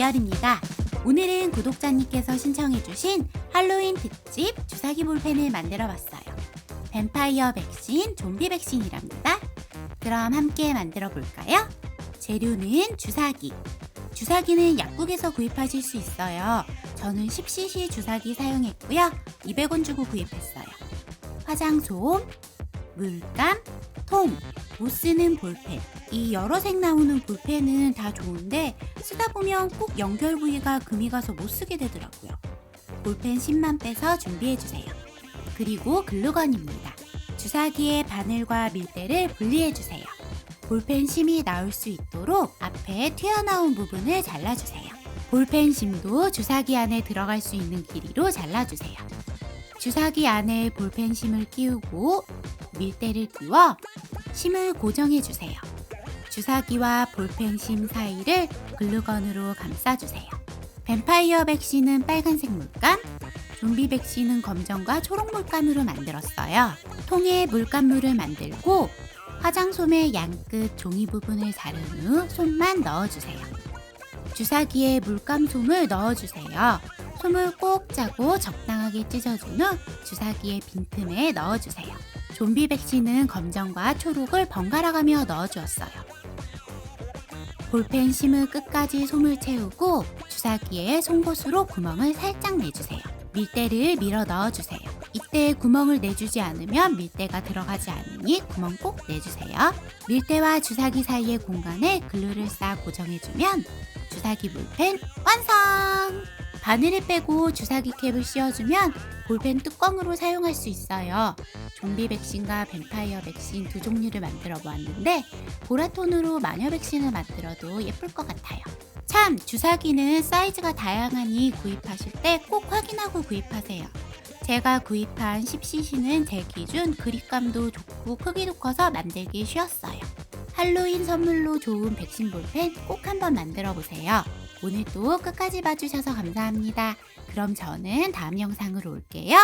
리얼입니다. 오늘은 구독자님께서 신청해주신 할로윈 특집 주사기 볼펜을 만들어 봤어요. 뱀파이어 백신, 좀비 백신이랍니다. 그럼 함께 만들어 볼까요? 재료는 주사기. 주사기는 약국에서 구입하실 수 있어요. 저는 10cc 주사기 사용했고요. 200원 주고 구입했어요. 화장솜, 물감, 통, 못 쓰는 볼펜. 이 여러 색 나오는 볼펜은 다 좋은데 쓰다 보면 꼭 연결 부위가 금이 가서 못 쓰게 되더라고요. 볼펜 10만 빼서 준비해 주세요. 그리고 글루건입니다. 주사기의 바늘과 밀대를 분리해 주세요. 볼펜 심이 나올 수 있도록 앞에 튀어나온 부분을 잘라주세요. 볼펜 심도 주사기 안에 들어갈 수 있는 길이로 잘라주세요. 주사기 안에 볼펜 심을 끼우고 밀대를 끼워 심을 고정해 주세요. 주사기와 볼펜 심 사이를 글루건으로 감싸주세요. 뱀파이어 백신은 빨간색 물감, 좀비 백신은 검정과 초록 물감으로 만들었어요. 통에 물감물을 만들고 화장솜의 양끝 종이 부분을 자른 후 솜만 넣어주세요. 주사기에 물감 솜을 넣어주세요. 솜을 꼭 짜고 적당하게 찢어준 후 주사기의 빈틈에 넣어주세요. 좀비 백신은 검정과 초록을 번갈아가며 넣어주었어요. 볼펜 심을 끝까지 솜을 채우고 주사기에 송곳으로 구멍을 살짝 내주세요. 밀대를 밀어 넣어주세요. 이때 구멍을 내주지 않으면 밀대가 들어가지 않으니 구멍 꼭 내주세요. 밀대와 주사기 사이의 공간에 글루를 쌓아 고정해주면 주사기 볼펜 완성! 바늘을 빼고 주사기 캡을 씌워주면 볼펜 뚜껑으로 사용할 수 있어요. 좀비 백신과 뱀파이어 백신 두 종류를 만들어 보았는데 보라톤으로 마녀 백신을 만들어도 예쁠 것 같아요. 참, 주사기는 사이즈가 다양하니 구입하실 때 꼭 확인하고 구입하세요. 제가 구입한 10cc는 제 기준 그립감도 좋고 크기도 커서 만들기 쉬웠어요. 할로윈 선물로 좋은 백신 볼펜 꼭 한번 만들어 보세요. 오늘도 끝까지 봐주셔서 감사합니다. 그럼 저는 다음 영상으로 올게요.